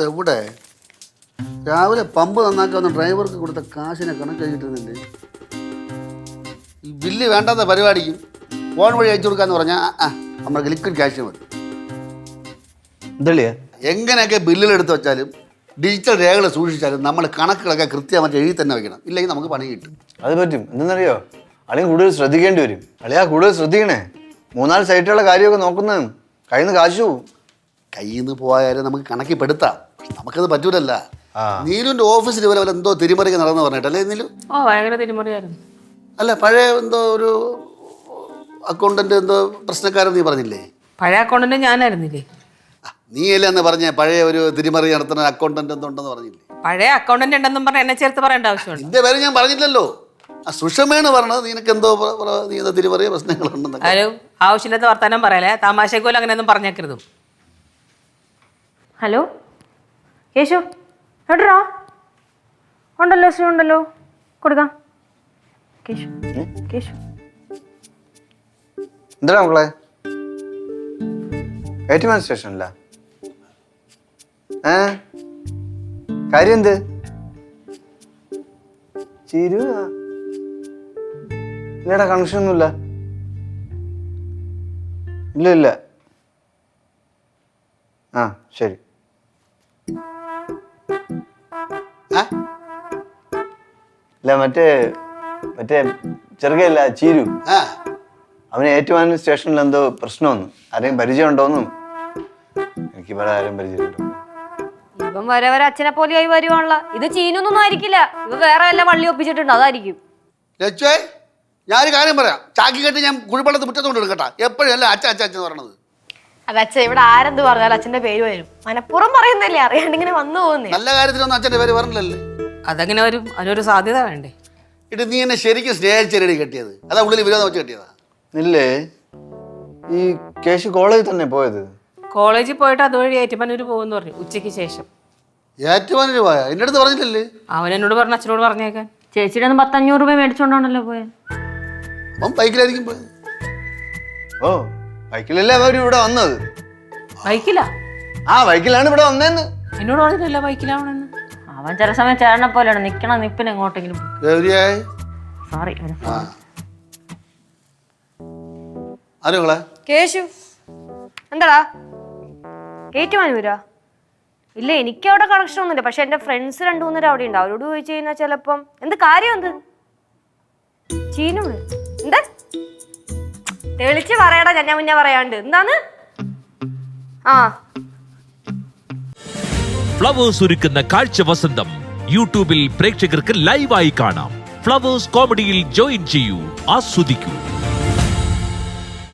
എവിടെ രാവിലെ പമ്പ് നന്നാക്കാവുന്ന ഡ്രൈവർക്ക് കൊടുത്ത കാശിനെ കണക്ക് കഴിഞ്ഞിട്ടുന്നില്ലേ ഈ ബില്ല് വേണ്ടാത്ത പരിപാടിക്കും. ഫോൺ വഴി അയച്ചു കൊടുക്കാന്ന് പറഞ്ഞാൽ നമ്മൾക്ക് ലിക്വിഡ് ക്യാഷ് മതി. എന്തളിയാ? എങ്ങനെയൊക്കെ ബില്ലുകൾ എടുത്ത് വെച്ചാലും ഡിജിറ്റൽ രേഖകൾ സൂക്ഷിച്ചാലും നമ്മൾ കണക്കുകളൊക്കെ കൃത്യമായിട്ട് എഴുതി തന്നെ വെക്കണം. ഇല്ലെങ്കിൽ നമുക്ക് പണി കിട്ടും. അത് പറ്റും. എന്തെന്നറിയോ അളിയും കൂടുതൽ ശ്രദ്ധിക്കേണ്ടി വരും. അളിയാ കൂടുതൽ ശ്രദ്ധിക്കണേ. മൂന്നാൽ സൈറ്റുകളുടെ കാര്യമൊക്കെ നോക്കുന്നതും. കയ്യിൽ നിന്ന് കാശു കയ്യിൽ നിന്ന് പോയാലും നമുക്ക് കണക്കിപ്പെടുത്താം. നമുക്കത് പറ്റൂലല്ല. നീലുവിന്റെ ഓഫീസിൽ ഇവരെ എന്തോ തിരിമറിക്ക് നടന്നു പറഞ്ഞിട്ടല്ലേ നീലു? ഓ ഭയങ്കര തിരിമറിയായിരുന്നു. അല്ല പഴയ എന്തോ ഒരു അക്കൗണ്ടന്റ് എന്തോ പ്രശ്നക്കാരൻ നീ പറഞ്ഞില്ലേ? പഴയ അക്കൗണ്ടന്റ് ഞാനായിരുന്നില്ലേ? നീ അല്ലേ എന്ന് പറഞ്ഞ പഴയ ഒരു തിരിമറി നടത്തുന്ന അക്കൗണ്ടന്റ് എന്തോ ഉണ്ടെന്ന് പറഞ്ഞില്ലേ? പഴയ അക്കൗണ്ടന്റ് ഉണ്ടെന്നും പറഞ്ഞ എന്നെ ചേർത്ത് പറയേണ്ട ആവശ്യമുണ്ട്? എന്റെ പേര് ഞാൻ പറഞ്ഞില്ലല്ലോ. ആ സുഷമയാണ് പറഞ്ഞത്. നിനക്ക് എന്തോ നീ എന്താ തിരിമറിയ പ്രശ്നങ്ങളുണ്ടെന്ന് ആവശ്യമില്ലാത്ത വർത്താനം പറയലേ തമാശക്കോലും അങ്ങനെയൊന്നും പറഞ്ഞേക്കരുത്. ഹലോ? യേശു എവിടെടാ? ഉണ്ടല്ലോ ശ്രീ ഉണ്ടല്ലോ. കൊടുക്കാം. കേശു കേശു. എന്താ മക്കളെ? ഏറ്റുമാൻ സ്റ്റേഷനില്ല ഏ? കാര്യം എന്ത് ചിരു ഇല്ലടാ കണക്ഷൻ ഒന്നുമില്ല ഇല്ല ഇല്ല. ആ ശരി. മറ്റേ മറ്റേ ചെറുകയല്ല ചീരു. ആ. അവന് ഏറ്റുമാനൂർ സ്റ്റേഷനിൽ എന്തോ പ്രശ്നമൊന്നും. ആരെയും പരിചയം ഉണ്ടോന്നും എനിക്ക് ഇവിടെ ആരും പരിചയമുണ്ടോ ഇവൻ വരെ വരെ അച്ഛനെ പോലെയായി വരുവാണല്ല. ഇത് ചീനൊന്നും ആയിരിക്കില്ല. ഇവ വേറെ എല്ലാം വള്ളി ഒപ്പിച്ചിട്ടുണ്ട് അതായിരിക്കും. ഞാനൊരു കാര്യം പറയാം. ചാക്കി കെട്ടി ഞാൻ കുഴിപ്പള്ളത്ത് മുറ്റത്തോണ്ട് എടുക്കട്ടാ എപ്പോഴും അല്ല അച്ഛ അച്ഛ അച്ഛൻ പറയണത്. അച്ഛൻ ഇവിടെ ആരെന്ത് പറഞ്ഞാലും അച്ഛന്റെ പേര് വരും. മനപ്പുറം പറയുന്നല്ലേ അറിയാണ്ട് ഇങ്ങനെ വന്നു പോകുന്നേ. നല്ല കാര്യത്തിലൊന്നും അച്ഛന്റെ പേര് പറഞ്ഞില്ലല്ലേ? അതങ്ങനെ വരും അതിനൊരു സാധ്യത വേണ്ടേ? ഇട്ട് നീ എന്നെ ശരിക്കും സ്നേഹിച്ചെടി കെട്ടിയത്? അതാ ഉള്ളിൽ വിരോധം വെച്ച് കെട്ടിയതാ. ഇല്ലേ ഈ കേശു കോളേജിൽ തന്നെ പോയത്? കോളേജിൽ പോയിട്ട് അതുവഴി ഏറ്റുമാനൂർ പോകുമെന്ന് പറഞ്ഞു ഉച്ചയ്ക്ക് ശേഷം. ഏറ്റുമാനൂർ പോയാ? എന്റെ അടുത്ത് പറഞ്ഞില്ലല്ലേ? അവൻ എന്നോട് പറഞ്ഞു അച്ഛനോട് പറഞ്ഞേക്കാൻ. ചേച്ചിയുടെ ഒന്ന് പത്തഞ്ഞൂറ് രൂപ മേടിച്ചോണ്ടാണല്ലോ പോയത് അവൻ ബൈക്കിലായിരിക്കും പോയത് ഓ. ബൈക്കിലല്ലേ അവർ ഇവിടെ വന്നത്? ബൈക്കിലാ? ആ ബൈക്കിലാണ് ഇവിടെ വന്നേന്ന്. എന്നോട് പറഞ്ഞില്ല ബൈക്കിലാവണെന്ന്. അവൻ ചില സമയം ചേട്ടനെ പോലെയാണ്. നിക്കണ? നിപ്പിന് എങ്ങോട്ടെങ്കിലും ഗൗരിയായി സോറി കേശു. എന്താടാ? ഏറ്റുമാനൂരാ ഇല്ല എനിക്ക് അവിടെ കണക്ഷൻ ഒന്നുമില്ല. പക്ഷെ എന്റെ ഫ്രണ്ട്സ് രണ്ടു മൂന്നര അവിടെ ഉണ്ട്. അവരോട് ചോദിച്ചു കഴിഞ്ഞാൽ ചിലപ്പം എന്ത് കാര്യം എന്ത് ചീനു എന്താ തെളിച്ച് പറയടാ ഞാൻ മുന്നേ പറയാണ്ട്. എന്താണ്? ആ. ഫ്ലവേഴ്സ് ഒരുക്കുന്ന കാഴ്ച വസന്തം. യൂട്യൂബിൽ പ്രേക്ഷകർക്ക് ലൈവായി കാണാം. ഫ്ലവേഴ്സ് കോമഡിയിൽ ജോയിൻ ചെയ്യൂ ആസ്വദിക്കൂ.